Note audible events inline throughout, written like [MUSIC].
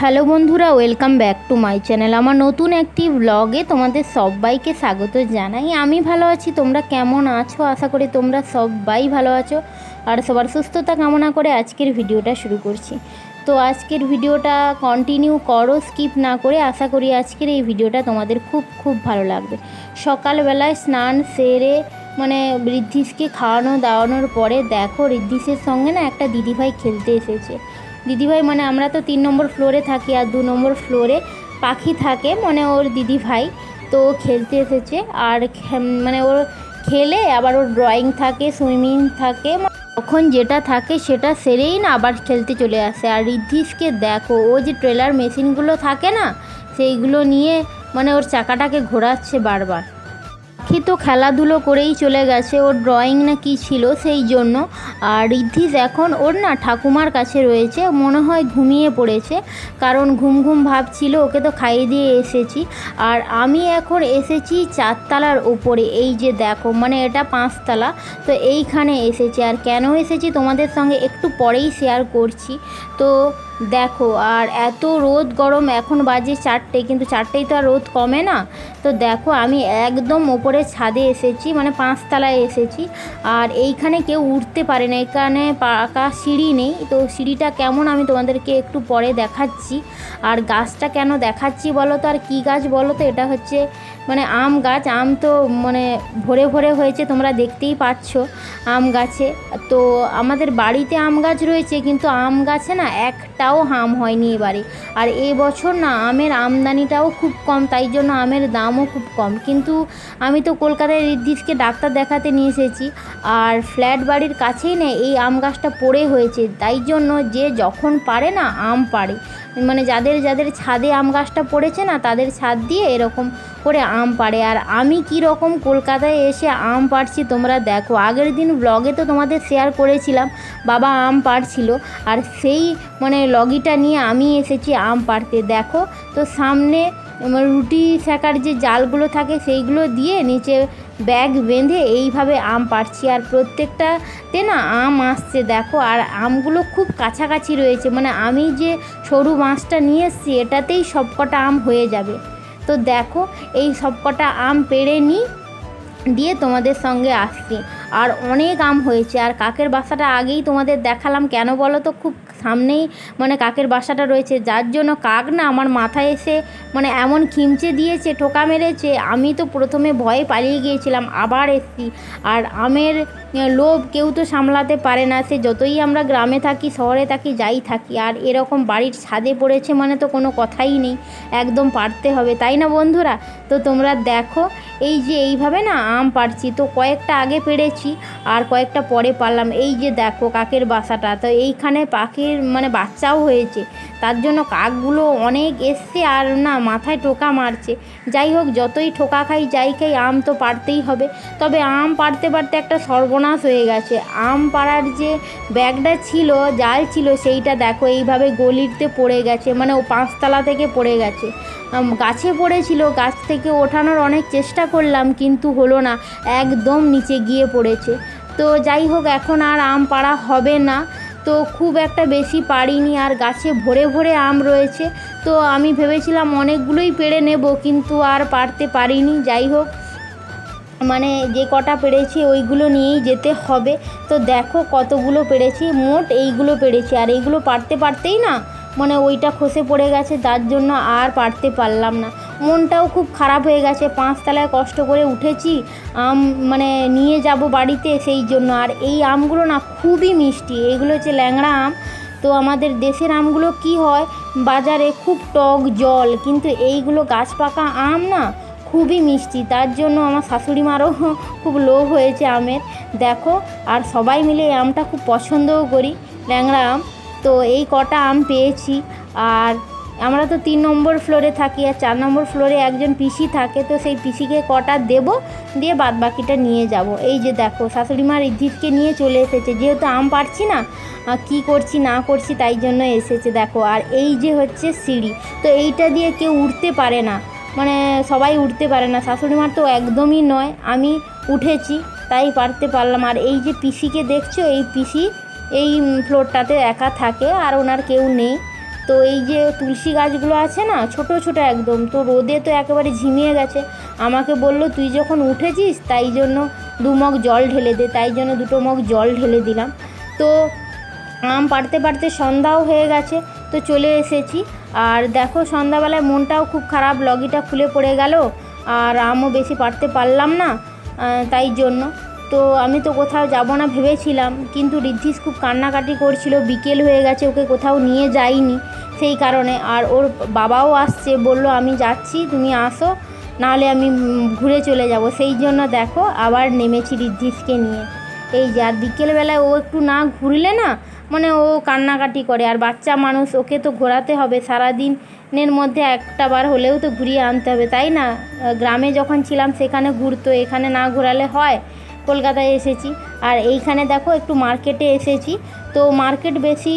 Hello বন্ধুরা, welcome back to my channel. আমার নতুন একটি ব্লগে তোমাদের সবাইকে স্বাগত জানাই। আমি ভালো আছি, তোমরা কেমন আছো? আশা করি তোমরা সবাই ভালো আছো। আর সবার সুস্থতা কামনা করে আজকের ভিডিওটা শুরু করছি। তো আজকের ভিডিওটা কন্টিনিউ করো স্কিপ না করে আশা করি আজকের এই ভিডিওটা তোমাদের খুব খুব ভালো লাগবে। সকালবেলায় স্নান সেরে মানে ঋদ্ধিসকে খাওয়ানো দাওয়ানোর পরে দেখো ঋদ্ধিসের সঙ্গে না একটা দিদিভাই খেলতে এসেছে। দিদিভাই মানে আমরা তো তিন নম্বর ফ্লোরে থাকি আর দু নম্বর ফ্লোরে পাখি থাকে মানে ওর দিদিভাই তো খেলতে এসেছে। আর মানে ওর খেলে, আবার ওর ড্রয়িং থাকে সুইমিং থাকে তখন যেটা থাকে সেটা সেরেই না আবার খেলতে চলে আসে। আর ঋদ্ধিসকে দেখো, ও যে ট্রেলার মেশিনগুলো থাকে না, সেইগুলো নিয়ে মানে ওর চাকাটাকে ঘোরাচ্ছে বারবার। পাখি তো খেলাধুলো করেই চলে গেছে। ওর ড্রয়িং না কি ছিল সেই জন্য। আর ঋদ্ধিস এখন ওর না ঠাকুমার কাছে রয়েছে। মনে হয় ঘুমিয়ে পড়েছে। কারণ ঘুম ঘুম ভাব ছিল ওকে তো খাইয়ে দিয়ে এসেছি। আর আমি এখন এসেছি চারতলার ওপরে এই যে দেখো মানে এটা পাঁচতলা, তো এইখানে এসেছি। আর কেন এসেছি তোমাদের সঙ্গে একটু পরেই শেয়ার করছি। তো দেখো, আর এত রোদ গরম, এখন বাজে চারটে, কিন্তু চারটেই তো আর রোদ কমে না। তো দেখো, আমি একদম ওপরে ছাদে এসেছি মানে পাঁচতলায় এসেছি, আর এইখানে কেউ উঠতে পারে না, এখানে পাকা সিঁড়ি নেই। তো সিঁড়িটা কেমন আমি তোমাদেরকে একটু পরে দেখাচ্ছি। আর গাছটা কেন দেখাচ্ছি বলো তো, আর কী গাছ বলো তো, এটা হচ্ছে মানে আম গাছ। আম তো মানে ভরে ভরে হয়েছে, তোমরা দেখতেই পাচ্ছ আম গাছে। তো আমাদের বাড়িতে আম গাছ রয়েছে, কিন্তু আম গাছে না একটাও আম হয়নি এবারে। আর এই বছর না আমের আমদানিটাও খুব কম, তাই জন্য আমের দামও খুব কম। কিন্তু আমি তো কলকাতায় ঋদ্ধিসকে ডাক্তার দেখাতে নিয়ে এসেছি, আর ফ্ল্যাট বাড়ির কাছেই না এই আম গাছটা পড়ে হয়েছে। তাই জন্য যে যখন পারে না আম পারে মানে যাদের যাদের ছাদে আম গাছটা পড়েছে না, তাদের ছাদ দিয়ে এরকম করে আম পাড়ে। আর আমি কি রকম কলকাতায় এসে আম পাড়ছি তোমরা দেখো। আগের দিন ব্লগে তো তোমাদের শেয়ার করেছিলাম, বাবা আম পাড়ছিল। আর সেই মানে লগিটা নিয়ে আমি এসেছি আম পাড়তে। দেখো তো সামনে রুটি শেখার যে জালগুলো থাকে সেইগুলো দিয়ে নিচে ব্যাগ বেঁধে এইভাবে আম পাড়ছি। আর প্রত্যেকটাতে না আম আসছে, দেখো। আর আমগুলো খুব কাছাকাছি রয়েছে। মানে আমি যে সরু মাছটা নিয়ে এসেছি, এটাতেই সবকটা আম হয়ে যাবে। তো দেখো, এই সবকটা আম পেড়ে নিই, দিয়ে তোমাদের সঙ্গে আসছি। আর অনেক আম হয়েছে। আর কাকের বাসাটা আগেই তোমাদের দেখালাম। কেন বলো তো? খুব সামনেই মানে কাকের বাসাটা রয়েছে। যার জন্য কাক না আমার মাথায় এসে মানে এমন খিমচে দিয়েছে, ঠোকা মেরেছে। আমি তো প্রথমে ভয়ে পালিয়ে গিয়েছিলাম, আবার এসছি। আর আমের লোভ কেউ তো সামলাতে পারে না। সে যতই আমরা গ্রামে থাকি, শহরে থাকি, যাই থাকি, আর এরকম বাড়ির ছাদে পড়েছে মানে তো কোনো কথাই নেই। একদম পারতে হবে, তাই না বন্ধুরা? তো তোমরা দেখো, এই যে এইভাবে না আম পাড়ছি। তো কয়েকটা আগে পেড়েছি, আর কয়েকটা পরে পারলাম এই যে দেখো কাকের বাসাটা। তো এইখানে পাখির মানে বাচ্চাও হয়েছে। তার জন্য কাকগুলো অনেক এসছে আর না মাথায় টোকা মারছে। যাই হোক, যতই ঠোকা খাই, যাই খাই, আম তো পারতেই হবে। তবে আম পারতে পারতে একটা সর্বনাশ হয়ে গেছে। আম পাড়ার যে ব্যাগটা ছিল, জাল ছিল, সেইটা দেখো, এইভাবে গলিতে পড়ে গেছে মানে ও পাঁচতলা থেকে পড়ে গেছে। গাছে পড়েছিল, গাছ থেকে ওঠানোর অনেক চেষ্টা করলাম, কিন্তু হলো না, একদম নিচে গিয়ে পড়েছে। তো যাই হোক, এখন আর আম পাড়া হবে না। তো খুব একটা বেশি পারিনি আর গাছে ভরে ভরে আম রয়েছে। তো আমি ভেবেছিলাম অনেকগুলোই পেড়ে নেব, কিন্তু আর পারতে পারিনি। যাই হোক মানে যে কটা পেরেছি ওইগুলো নিয়েই যেতে হবে। তো দেখো কতগুলো পেরেছি মোট এইগুলো পেরেছি আর এইগুলো পারতে পারতেই না মানে ওইটা খসে পড়ে গেছে, তার জন্য আর পারতে পারলাম না। মনটাও খুব খারাপ হয়ে গেছে। পাঁচতলায় কষ্ট করে উঠেছি, আম মানে নিয়ে যাব বাড়িতে সেই জন্য। আর এই আমগুলো না খুবই মিষ্টি। এগুলো হচ্ছে ল্যাংড়া আম। তো আমাদের দেশের আমগুলো কি হয়? বাজারে খুব টক জল। কিন্তু এইগুলো গাছ পাকা আম না, খুবই মিষ্টি। তার জন্য আমার শাশুড়ি মারও [LAUGHS] খুব লোভ হয়েছে আমের। দেখো, আর সবাই মিলে এই আমটা খুব পছন্দও করি, ল্যাংড়া আম। তো এই কটা আম পেয়েছি। আর আমরা তো তিন নম্বর ফ্লোরে থাকি আর চার নম্বর ফ্লোরে একজন পিসি থাকে, তো সেই পিসিকে কটা দেবো? দিয়ে বাদ বাকিটা নিয়ে যাব। এই যে দেখো, শাশুড়ি মা ঋদ্ধিতকে নিয়ে চলে এসেছে। যেহেতু আম পারছি না কি করছি, না করছি তাই জন্য এসেছে, দেখো। আর এই যে হচ্ছে সিঁড়ি, তো এইটা দিয়ে কেউ উঠতে পারে না। মানে সবাই উঠতে পারে না। শাশুড়ি মার তো একদমই নয়, আমি উঠেছি, তাই পারতে পারলাম। আর এই যে পিসিকে দেখছ, এই পিসি এই ফ্লোরটাতে একা থাকে, আর ওনার কেউ নেই। তো এই যে তুলসী গাছগুলো আছে না, ছোট ছোট একদম, তো রোদে তো একেবারে ঝিমিয়ে গেছে। আমাকে বলল, তুই যখন উঠেছিস, তাই জন্য দু মগ জল ঢেলে দে, তাই জন্য দুটো মগ জল ঢেলে দিলাম। তো আম পাড়তে পাড়তে সন্ধ্যাও হয়ে গেছে, তো চলে এসেছি। আর দেখো, সন্ধ্যাবেলায় মনটাও খুব খারাপ, লগিটা খুলে পড়ে গেল, আর আমও বেশি পারতে পারলাম না তাই জন্য। তো আমি তো কোথাও যাব না ভেবেছিলাম, কিন্তু ঋদ্ধিস খুব কান্নাকাটি করছিল, বিকেল হয়ে গেছে, ওকে কোথাও নিয়ে যাইনি সেই কারণে। আর ওর বাবাও আসছে, বলল, আমি যাচ্ছি, তুমি আসো, নাহলে আমি ঘুরে চলে যাব। সেই জন্য দেখো, আবার নেমেছি ঋদ্ধিসকে নিয়ে। এই যে, আর বিকেলবেলায় ও একটু না ঘুরলে না মানে ও কান্নাকাটি করে। আর বাচ্চা মানুষ, ওকে তো ঘোরাতে হবে, সারাদিনের মধ্যে একটা বার হলেও তো ঘুরিয়ে আনতে হবে, তাই না? গ্রামে যখন ছিলাম, সেখানে ঘুরতো, এখানে না ঘোরালে হয়? কলকাতায় এসেছি। আর এইখানে দেখো একটু মার্কেটে এসেছি। তো মার্কেট বেশি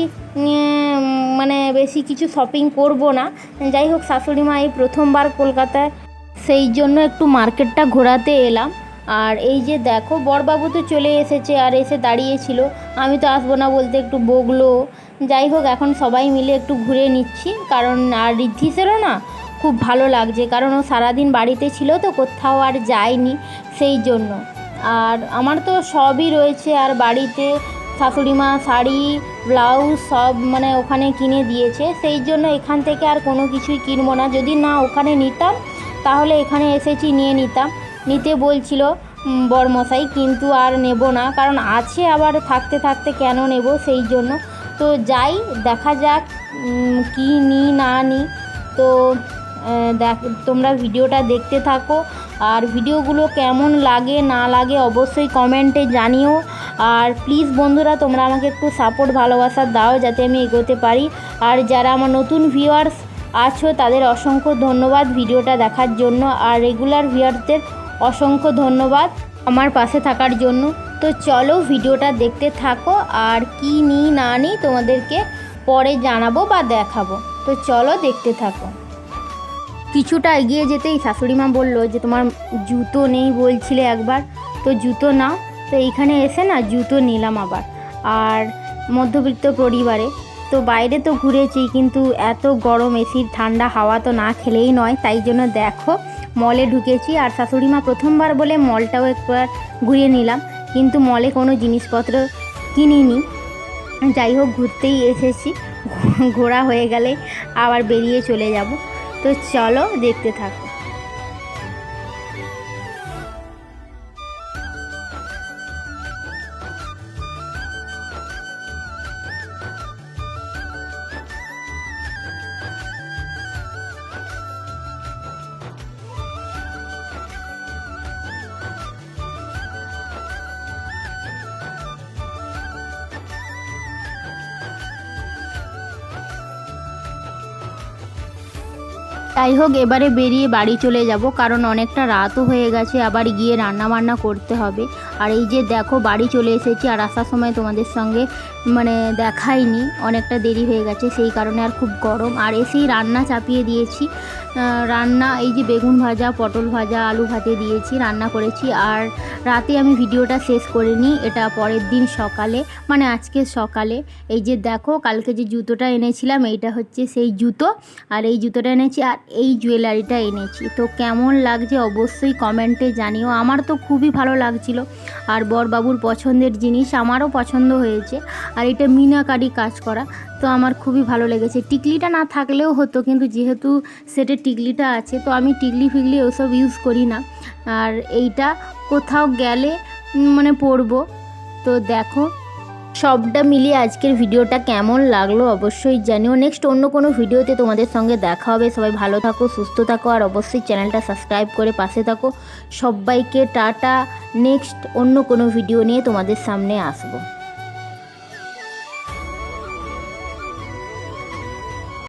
মানে বেশি কিছু শপিং করব না। যাই হোক, শাশুড়ি মা এই প্রথমবার কলকাতায়, সেই জন্য একটু মার্কেটটা ঘোরাতে এলাম। আর এই যে দেখো, বরবাবু তো চলে এসেছে আর এসে দাঁড়িয়েছিল। আমি তো আসব না বলতে একটু বগলো যাই হোক, এখন সবাই মিলে একটু ঘুরে নিচ্ছি। কারণ, আর ঋদ্ধিসেরও না খুব ভালো লাগছে। কারণ ও সারাদিন বাড়িতে ছিল তো, কোথাও আর যায়নি সেই জন্য। আর আমার তো সবই রয়েছে আর বাড়িতে শাশুড়ি মা শাড়ি, ব্লাউজ সব মানে ওখানে কিনে দিয়েছে। সেই জন্য এখান থেকে আর কোনো কিছুই কিনবো না। যদি না ওখানে নিতাম, তাহলে এখানে এসেছি নিয়ে নিতাম। নিতে বলছিল বরমশাই, কিন্তু আর নেব না। কারণ আছে আবার থাকতে থাকতে কেন নেব সেই জন্য। তো যাই, দেখা যাক কি নিই না নিই। তো দেখ, তোমরা ভিডিওটা দেখতে থাকো। আর ভিডিওগুলো কেমন লাগে, না লাগে অবশ্যই কমেন্টে জানিও। আর প্লিজ বন্ধুরা, তোমরা আমাকে একটু সাপোর্ট ভালোবাসা দাও যাতে আমি এগোতে পারি। আর যারা আমার নতুন ভিউয়ার্স আছো, তাদের অসংখ্য ধন্যবাদ ভিডিওটা দেখার জন্য। আর রেগুলার ভিউয়ারদের অসংখ্য ধন্যবাদ আমার পাশে থাকার জন্য। তো চলো ভিডিওটা দেখতে থাকো, আর কি নিই না নিই তোমাদেরকে পরে জানাব বা দেখাবো। তো চলো দেখতে থাকো। কিছুটা এগিয়ে যেতেই শাশুড়ি মা বলল যে, তোমার জুতো নেই বলছিলে একবার, তো জুতো নাও। তো এইখানে এসে না জুতো নিলাম আবার, আর মধ্যবিত্ত পরিবারে। তো বাইরে তো ঘুরেছি, কিন্তু এত গরম এসির ঠান্ডা হাওয়া তো না খেলেই নয়, তাই জন্য দেখো, মলে ঢুকেছি। আর শাশুড়ি মা প্রথমবার বলে মলটাও একবার ঘুরিয়ে নিলাম, কিন্তু মলে কোনো জিনিসপত্র কিনিনি। যাই হোক, ঘুরতেই এসেছি, ঘোরা হয়ে গেলে আবার বেরিয়ে চলে যাব। তো চলো দেখতে থাকো। যাই হোক, এবারে বেরিয়ে বাড়ি চলে যাব, কারণ অনেকটা রাতও হয়ে গেছে, আবার গিয়ে রান্না বান্না করতে হবে। আর এই যে দেখো, বাড়ি চলে এসেছি আর আসার সময় তোমাদের সঙ্গে মানে দেখাইনি, অনেকটা দেরি হয়ে গেছে, সেই কারণে আর খুব গরম। আর এসেই রান্না চাপিয়ে দিয়েছি। রান্না, এই যে বেগুন ভাজা, পটল ভাজা, আলু ভাতে দিয়েছি, রান্না করেছি। আর রাতে আমি ভিডিওটা শেষ করে নিই এটা পরের দিন সকালে মানে আজকে সকালে। এই যে দেখো, কালকে যে জুতোটা এনেছিলাম, এইটা হচ্ছে সেই জুতো। আর এই জুতোটা এনেছি, আর এই জুয়েলারিটা এনেছি। তো কেমন লাগছে অবশ্যই কমেন্টে জানিও। আমার তো খুবই ভালো লাগছিল। আর বরবাবুর পছন্দের জিনিস আমারও পছন্দ হয়েছে। আর এটা মিনাকারি কাজ করা, তো আমার খুবই ভালো লেগেছে। টিকলিটা না থাকলেও হতো, কিন্তু যেহেতু সেটে টিকলিটা আছে, তো আমি টিকলি ফিকলি ওসব ইউজ করি না। আর এইটা কোথাও গেলে মানে পরবো। তো দেখো সবটা মিলিয়ে আজকের ভিডিওটা কেমন লাগল অবশ্যই জানিও। নেক্সট অন্য কোনো ভিডিওতে তোমাদের সঙ্গে দেখা হবে। সবাই ভালো থাকো, সুস্থ থাকো, আর অবশ্যই চ্যানেলটা সাবস্ক্রাইব করে পাশে থাকো। সবাইকে টাটা। নেক্সট অন্য কোনো ভিডিও নিয়ে তোমাদের সামনে আসব।